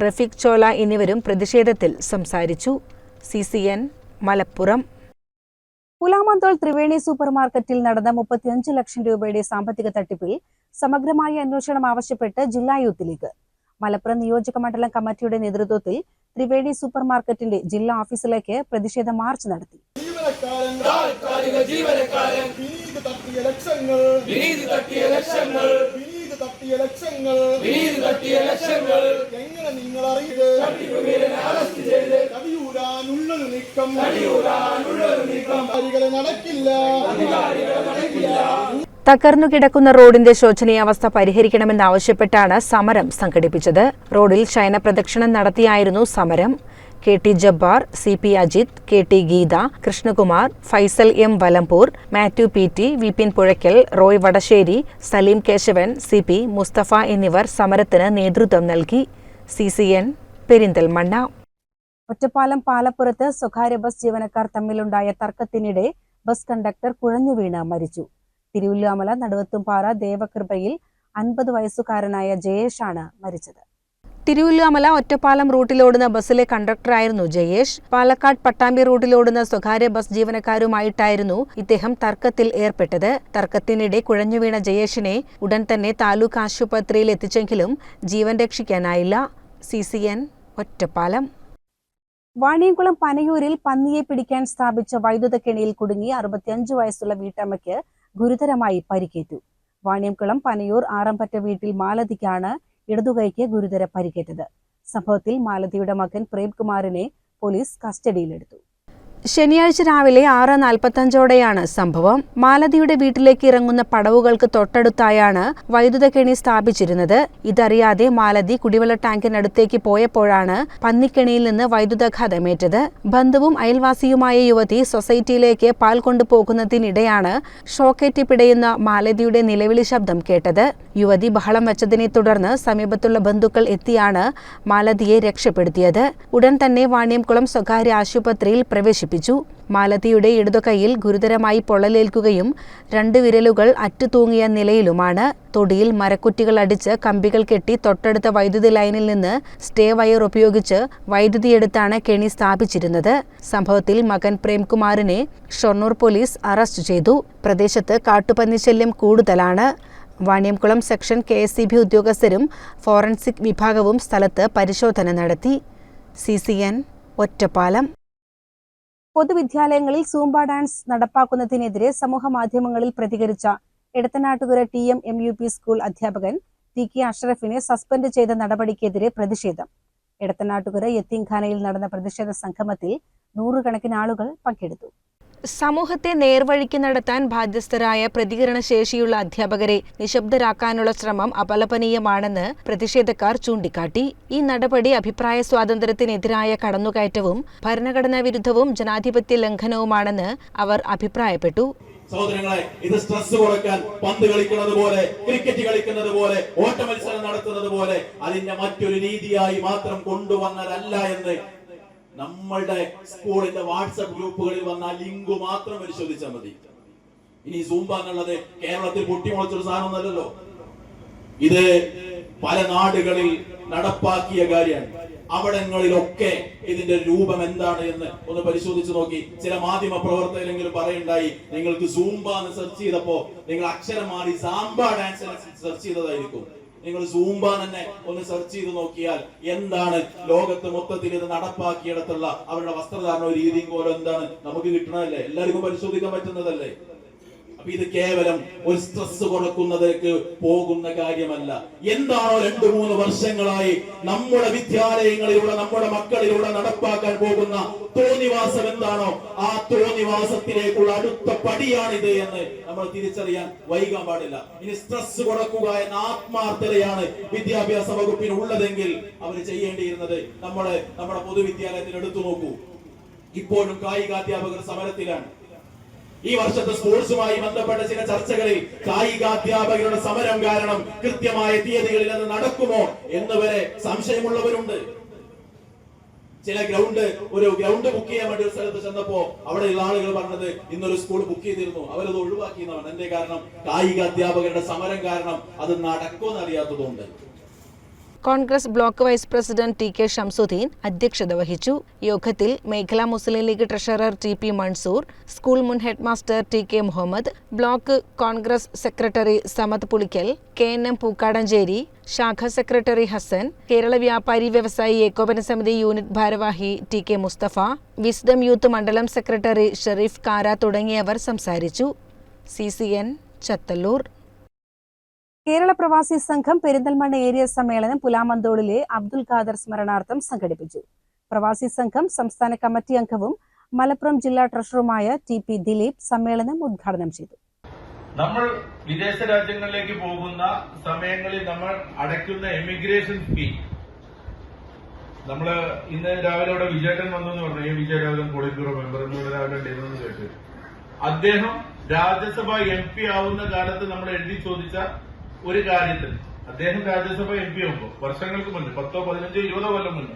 റഫീഖ് ചോല എന്നിവരും പ്രതിഷേധത്തിൽ സംസാരിച്ചു. C C N Malappuram. Pulamanthole Triveni super മാർക്കറ്റിൽ നടന്ന മുപ്പത്തിയഞ്ച് ലക്ഷം രൂപയുടെ സാമ്പത്തിക തട്ടിപ്പിൽ സമഗ്രമായ അന്വേഷണം ആവശ്യപ്പെട്ട് ജില്ലാ യൂത്ത് ലീഗ് മലപ്പുറം നിയോജക മണ്ഡലം കമ്മിറ്റിയുടെ നേതൃത്വത്തിൽ ത്രിവേണി സൂപ്പർ മാർക്കറ്റിന്റെ ജില്ലാ ഓഫീസിലേക്ക് പ്രതിഷേധ മാർച്ച് നടത്തി. എങ്ങനെ നിങ്ങൾ അധികാരികളെ നടക്കില്ല. തകർന്നു കിടക്കുന്ന റോഡിന്റെ ശോചനീയാവസ്ഥ പരിഹരിക്കണമെന്നാവശ്യപ്പെട്ടാണ് സമരം സംഘടിപ്പിച്ചത്. റോഡിൽ ശയന പ്രദക്ഷിണം നടത്തിയായിരുന്നു സമരം. K T Jabbar C P Ajith K T Geetha Krishnakumar Faisal M Valampur Mathew P T Vipin Puzhakkal Roy Vadassery Saleem Kesavan C P Musthafa എന്നിവർ സമരത്തിന് നേതൃത്വം നൽകി. C C N Perinthalmanna. Ottapalam പാലപ്പുറത്ത് സ്വകാര്യ ബസ് ജീവനക്കാർ തമ്മിലുണ്ടായ തർക്കത്തിനിടെ bus conductor കുഴഞ്ഞുവീണ് മരിച്ചു. തിരുവല്ലാമല നടുവത്തുംപാറ ദേവകൃപയിൽ അൻപത് വയസ്സുകാരനായ ജയേഷാണ് മരിച്ചത്. തിരുവല്ലാമല ഒറ്റപ്പാലം റൂട്ടിലോടുന്ന ബസ്സിലെ കണ്ടക്ടറായിരുന്നു ജയേഷ്. പാലക്കാട് പട്ടാമ്പി റൂട്ടിലോടുന്ന സ്വകാര്യ ബസ് ജീവനക്കാരുമായിട്ടായിരുന്നു ഇദ്ദേഹം തർക്കത്തിൽ ഏർപ്പെട്ടത്. തർക്കത്തിനിടെ കുഴഞ്ഞുവീണ ജയേഷിനെ ഉടൻ തന്നെ താലൂക്ക് ആശുപത്രിയിൽ എത്തിച്ചെങ്കിലും ജീവൻ രക്ഷിക്കാനായില്ല. C C N Ottapalam. Vaniyamkulam പനയൂരിൽ പന്നിയെ പിടിക്കാൻ സ്ഥാപിച്ച വൈദ്യുത കെണിയിൽ കുടുങ്ങി അറുപത്തിയഞ്ചു വയസ്സുള്ള വീട്ടമ്മയ്ക്ക് ഗുരുതരമായി പരിക്കേറ്റു. വാണിയംകുളം പനയൂർ ആറമ്പറ്റ വീട്ടിൽ മാലതിക്കാണ് ഇടതുകൈക്ക് ഗുരുതര പരിക്കേറ്റത്. സംഭവത്തിൽ മാലതിയുടെ മകൻ പ്രേംകുമാറിനെ പോലീസ് കസ്റ്റഡിയിലെടുത്തു. ശനിയാഴ്ച രാവിലെ ആറ് നാൽപ്പത്തഞ്ചോടെയാണ് സംഭവം. മാലതിയുടെ വീട്ടിലേക്ക് ഇറങ്ങുന്ന പടവുകൾക്ക് തൊട്ടടുത്തായാണ് വൈദ്യുത കെണി സ്ഥാപിച്ചിരുന്നത്. ഇതറിയാതെ മാലതി കുടിവെള്ള ടാങ്കിനടുത്തേക്ക് പോയപ്പോഴാണ് പന്നിക്കെണിയിൽ നിന്ന് വൈദ്യുതാഘാതമേറ്റത്. ബന്ധുവും അയൽവാസിയുമായ യുവതി സൊസൈറ്റിയിലേക്ക് പാൽ കൊണ്ടുപോകുന്നതിനിടെയാണ് ഷോക്കേറ്റ് പിടയുന്ന മാലതിയുടെ നിലവിളി ശബ്ദം കേട്ടത്. യുവതി ബഹളം വെച്ചതിനെ തുടർന്ന് സമീപത്തുള്ള ബന്ധുക്കൾ എത്തിയാണ് മാലതിയെ രക്ഷപ്പെടുത്തിയത്. ഉടൻ തന്നെ വാണിയംകുളം സ്വകാര്യ ആശുപത്രിയിൽ പ്രവേശിപ്പിച്ചു. മാലതിയുടെ ഇടതുകൈയിൽ ഗുരുതരമായി പൊള്ളലേൽക്കുകയും രണ്ട് വിരലുകൾ അറ്റുതൂങ്ങിയ നിലയിലുമാണ് തൊടിയിൽ മരക്കുറ്റികൾ അടിച്ച് കമ്പികൾ കെട്ടി തൊട്ടടുത്ത വൈദ്യുതി ലൈനിൽ നിന്ന് സ്റ്റേ വയർ ഉപയോഗിച്ച് വൈദ്യുതിയെടുത്താണ് കെണി സ്ഥാപിച്ചിരുന്നത്. സംഭവത്തിൽ മകൻ പ്രേംകുമാറിനെ ഷൊർണൂർ പോലീസ് അറസ്റ്റ് ചെയ്തു. പ്രദേശത്ത് കാട്ടുപന്നി ശല്യം കൂടുതലാണ്. Vaniyamkulam section K S C B ഉദ്യോഗസ്ഥരും ഫോറൻസിക് വിഭാഗവും സ്ഥലത്ത് പരിശോധന നടത്തി. C C N Ottapalam. പൊതുവിദ്യാലയങ്ങളിൽ Zumba dance നടപ്പാക്കുന്നതിനെതിരെ സമൂഹ മാധ്യമങ്ങളിൽ പ്രതികരിച്ച Edathanattukara T M M U P school അധ്യാപകൻ ടി കെ അഷ്റഫിനെ സസ്പെൻഡ് ചെയ്ത നടപടിക്കെതിരെ പ്രതിഷേധം. എടത്തനാട്ടുകര യത്തീംഖാനയിൽ നടന്ന പ്രതിഷേധ സംഗമത്തിൽ നൂറുകണക്കിന് ആളുകൾ പങ്കെടുത്തു. സമൂഹത്തെ നേർവഴിക്ക് നടത്താൻ ബാധ്യസ്ഥരായ പ്രതികരണശേഷിയുള്ള അധ്യാപകരെ നിശബ്ദരാക്കാനുള്ള ശ്രമം അപലപനീയമാണെന്ന് പ്രതിഷേധക്കാർ ചൂണ്ടിക്കാട്ടി. ഈ നടപടി അഭിപ്രായ സ്വാതന്ത്ര്യത്തിനെതിരായ കടന്നുകയറ്റവും ഭരണഘടനാ വിരുദ്ധവും ജനാധിപത്യ ലംഘനവുമാണെന്ന് അവർ അഭിപ്രായപ്പെട്ടു. സഹോദരങ്ങളെ ഇത് സ്ട്രെസ് കൊടുക്കാൻ പന്ത് കളിക്കുന്നത് പോലെ ക്രിക്കറ്റ് കളിക്കുന്നത് പോലെ ഓട്ട മത്സരം നടത്തുന്നത് പോലെ അതിന്റെ മറ്റൊരു രീതിയായി മാത്രം കൊണ്ടുവന്നതല്ല എന്ന് നമ്മളുടെ സ്കൂളിന്റെ വാട്സപ്പ് ഗ്രൂപ്പുകളിൽ വന്ന ലിങ്ക് മാത്രം പരിശോധിച്ചാൽ മതി. ഇനി സൂംബ എന്നുള്ളത് കേരളത്തിൽ പൊട്ടിമുളച്ചൊരു സാധനമൊന്നല്ലല്ലോ ഇത് പല നാടുകളിൽ നടപ്പാക്കിയ കാര്യമാണ്. അവിടങ്ങളിലൊക്കെ ഇതിന്റെ രൂപം എന്താണ് എന്ന് ഒന്ന് പരിശോധിച്ചു നോക്കി. ചില മാധ്യമ പ്രവർത്തകരെങ്കിലും പറയുണ്ടായി നിങ്ങൾക്ക് സൂംബ എന്ന് സെർച്ച് ചെയ്തപ്പോ നിങ്ങൾ അക്ഷരം മാറി സാംബ ഡാൻസ് സെർച്ച് ചെയ്തതായിരിക്കും. നിങ്ങൾ സൂംബ തന്നെ ഒന്ന് സെർച്ച് ചെയ്ത് നോക്കിയാൽ എന്താണ് ലോകത്ത് മൊത്തത്തിൽ ഇത് നടപ്പാക്കിയിടത്തുള്ള അവരുടെ വസ്ത്രധാരണ രീതിയും കോലം എന്താണ്? നമുക്ക് കിട്ടണതല്ലേ? എല്ലാവർക്കും പരിശോധിക്കാൻ പറ്റുന്നതല്ലേ? അപ്പൊ ഇത് കേവലം ഒരു സ്ട്രെസ് കൊടുക്കുന്നതിലേക്ക് പോകുന്ന കാര്യമല്ല. എന്താണോ രണ്ടു മൂന്ന് വർഷങ്ങളായി നമ്മുടെ വിദ്യാലയങ്ങളിലൂടെ നമ്മുടെ മക്കളിലൂടെ നടപ്പാക്കാൻ പോകുന്ന തോന്നിവാസം എന്താണോ ആ തോന്നിവാസത്തിലേക്കുള്ള അടുത്ത പടിയാണിത് എന്ന് നമ്മൾ തിരിച്ചറിയാൻ വൈകാൻ പാടില്ല. ഇനി സ്ട്രെസ് കൊടുക്കുക എന്ന ആത്മാർത്ഥതയാണ് വിദ്യാഭ്യാസ വകുപ്പിന് ഉള്ളതെങ്കിൽ അവർ ചെയ്യേണ്ടിയിരുന്നത് നമ്മുടെ നമ്മുടെ പൊതുവിദ്യാലയത്തിൽ എടുത്തു നോക്കൂ. ഇപ്പോഴും കായികാധ്യാപകർ സമരത്തിലാണ്. ഈ വർഷത്തെ സ്പോർട്സുമായി ബന്ധപ്പെട്ട ചില ചർച്ചകളിൽ കായികാധ്യാപകരുടെ സമരം കാരണം കൃത്യമായ തീയതികളിൽ അത് നടക്കുമോ എന്ന് വരെ സംശയമുള്ളവരുണ്ട്. ചില ഗ്രൗണ്ട് ഒരു ഗ്രൗണ്ട് ബുക്ക് ചെയ്യാൻ വേണ്ടി ഒരു സ്ഥലത്ത് ചെന്നപ്പോ അവിടെയുള്ള ആളുകൾ പറഞ്ഞത് ഇന്നൊരു സ്കൂൾ ബുക്ക് ചെയ്തിരുന്നു. അവരത് ഒഴിവാക്കിയെന്നാണ്. എന്റെ കാരണം? കായിക അധ്യാപകരുടെ സമരം കാരണം അത് നടക്കുമെന്ന് അറിയാത്തതുകൊണ്ട്. Congress block vice president T K Shamsuddin അധ്യക്ഷത വഹിച്ചു. യോഗത്തിൽ മേഖലാ Muslim League treasurer T P Mansoor school മുൻ headmaster T K Muhammad block Congress secretary Samad Pulikkal K N M Pookkadancheri ശാഖ സെക്രട്ടറി ഹസൻ കേരള വ്യാപാരി വ്യവസായി ഏകോപന സമിതി യൂണിറ്റ് ഭാരവാഹി T K Musthafa Wisdom youth മണ്ഡലം സെക്രട്ടറി ഷെറീഫ് കാര തുടങ്ങിയവർ സംസാരിച്ചു. C C N Chathallur. Kerala Pravasi Sangham Perinthalmanna area സമ്മേളനം പുലാമന്തോളിലെ അബ്ദുൽ ഖാദർ സ്മരണാർത്ഥം സംഘടിപ്പിച്ചു. പ്രവാസി സംഘം സംസ്ഥാന കമ്മിറ്റി അംഗവും മലപ്പുറം ജില്ലാ ട്രഷററുമായ ടി പി ദിലീപ് സമ്മേളനം ഉദ്ഘാടനം ചെയ്തു. നമ്മൾ വിദേശ രാജ്യങ്ങളിലേക്ക് പോകുന്ന സമയങ്ങളിൽ നമ്മൾ അടയ്ക്കുന്ന എമിഗ്രേഷൻ ഫീ നമ്മൾ ഇന്ന് രാവിലെ ഇവിടെ വിജയേട്ടൻ വന്നു എന്ന് പറഞ്ഞു വിജയരാഘവൻ പോളിറ്റ് മെമ്പർ ഇന്ന് രാവിലെ ഉണ്ടായിരുന്നു കേട്ടു. അദ്ദേഹം രാജ്യസഭ എം പി ആവുന്ന കാലത്ത് നമ്മൾ എഴുതി ചോദിച്ച ഒരു കാര്യത്തിൽ. അദ്ദേഹം രാജ്യസഭ എം പി ആകുമ്പോൾ വർഷങ്ങൾക്ക് മുന്നേ പത്തോ പതിനഞ്ചോ ഇരുപതോ കൊല്ലം മുന്നേ.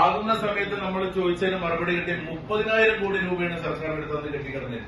ആകുന്ന സമയത്ത് നമ്മൾ ചോദിച്ചതിന് മറുപടി കിട്ടിയ മുപ്പതിനായിരം കോടി രൂപയാണ് സർക്കാർ എടുത്തത് കെട്ടിക്കിടന്നത്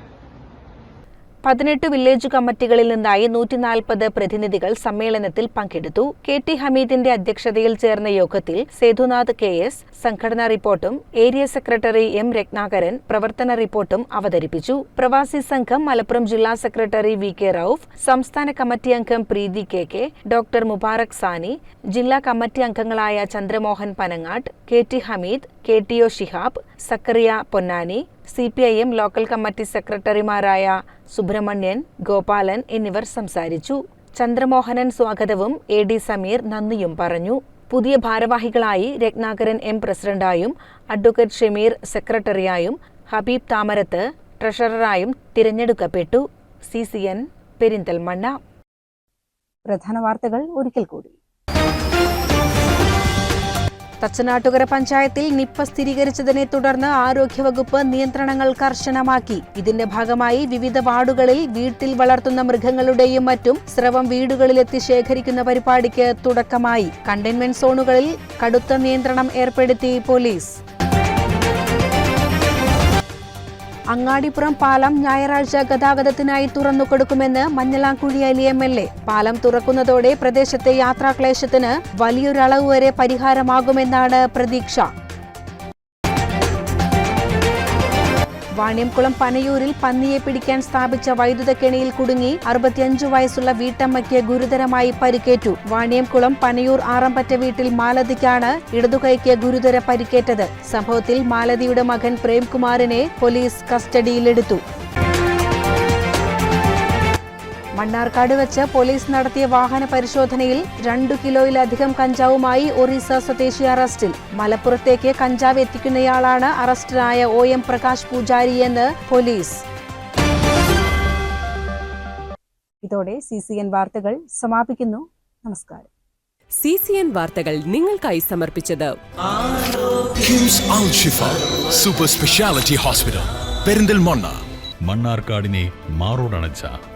പതിനെട്ട് വില്ലേജ് കമ്മിറ്റികളിൽ നിന്നായി നൂറ്റി നാൽപ്പത് പ്രതിനിധികൾ സമ്മേളനത്തിൽ പങ്കെടുത്തു. കെ ടി ഹമീദിന്റെ അധ്യക്ഷതയിൽ ചേർന്ന യോഗത്തിൽ സേതുനാഥ് കെ എസ് സംഘടനാ റിപ്പോർട്ടും ഏരിയ സെക്രട്ടറി എം രത്നാകരൻ പ്രവർത്തന റിപ്പോർട്ടും അവതരിപ്പിച്ചു. പ്രവാസി സംഘം മലപ്പുറം ജില്ലാ സെക്രട്ടറി വി കെ റൌഫ് സംസ്ഥാന കമ്മിറ്റി അംഗം Preethi K K doctor Mubarak Sani ജില്ലാ കമ്മിറ്റി അംഗങ്ങളായ Chandramohan Panangat K T Hameed K T O Shihab Sakkariya Ponnani C P I M local committee സെക്രട്ടറിമാരായ സുബ്രഹ്മണ്യൻ ഗോപാലൻ എന്നിവർ സംസാരിച്ചു. ചന്ദ്രമോഹനൻ സ്വാഗതവും എ ഡി സമീർ നന്ദിയും പറഞ്ഞു. പുതിയ ഭാരവാഹികളായി രത്നാകരൻ എം പ്രസിഡന്റായും അഡ്വക്കേറ്റ് ഷമീർ സെക്രട്ടറിയായും ഹബീബ് താമരത്ത് ട്രഷററായും തിരഞ്ഞെടുക്കപ്പെട്ടു. C C N Perinthalmanna. പ്രധാന വാർത്തകൾ ഒരിക്കൽ കൂടി. തച്ചനാട്ടുകര പഞ്ചായത്തിൽ നിപ്പ സ്ഥിരീകരിച്ചതിനെ തുടർന്ന് ആരോഗ്യവകുപ്പ് നിയന്ത്രണങ്ങൾ കർശനമാക്കി. ഇതിന്റെ ഭാഗമായി വിവിധ വാർഡുകളിൽ വീട്ടിൽ വളർത്തുന്ന മൃഗങ്ങളുടെയും മറ്റും സ്രവം വീടുകളിലെത്തി ശേഖരിക്കുന്ന പരിപാടിക്ക് തുടക്കമായി. കണ്ടെയ്ൻമെന്റ് സോണുകളിൽ കടുത്ത നിയന്ത്രണം ഏർപ്പെടുത്തി പോലീസ്. അങ്ങാടിപ്പുറം പാലം ഞായറാഴ്ച ഗതാഗതത്തിനായി തുറന്നുകൊടുക്കുമെന്ന് Manjalamkuzhi Ali M L A. പാലം തുറക്കുന്നതോടെ പ്രദേശത്തെ യാത്രാക്ലേശത്തിന് വലിയൊരളവ് വരെ പരിഹാരമാകുമെന്നാണ് പ്രതീക്ഷ. വാണിയംകുളം പനയൂരിൽ പന്നിയെ പിടിക്കാൻ സ്ഥാപിച്ച വൈദ്യുത കെണിയിൽ കുടുങ്ങി അറുപത്തിയഞ്ചു വയസ്സുള്ള വീട്ടമ്മയ്ക്ക് ഗുരുതരമായി പരിക്കേറ്റു. വാണിയംകുളം പനയൂർ ആറമ്പറ്റ വീട്ടിൽ മാലതിക്കാണ് ഇടതുകൈക്ക് ഗുരുതര പരിക്കേറ്റത്. സംഭവത്തിൽ മാലതിയുടെ മകൻ പ്രേംകുമാറിനെ പോലീസ് കസ്റ്റഡിയിലെടുത്തു. മണ്ണാർക്കാട് വെച്ച് പോലീസ് നടത്തിയ വാഹന പരിശോധനയിൽ രണ്ടു കിലോയിലധികം കഞ്ചാവുമായി ഒറീസ സ്വദേശി അറസ്റ്റിൽ. മലപ്പുറത്തേക്ക് കഞ്ചാവ് എത്തിക്കുന്നയാളാണ് അറസ്റ്റിലായ ഒ എം പ്രകാശ് പൂജാരിയെന്ന് പോലീസ്. ഇതോടെ സി സി എൻ വാർത്തകൾ സമാപിക്കുന്നു. നമസ്കാരം. സി സി എൻ വാർത്തകൾ നിങ്ങൾക്കായി സമർപ്പിച്ചത് സൂപ്പർ സ്പെഷ്യാലിറ്റി ഹോസ്പിറ്റൽ പെരിന്തൽമണ്ണ മണ്ണാർക്കാടിനെ മാറോടണച്ച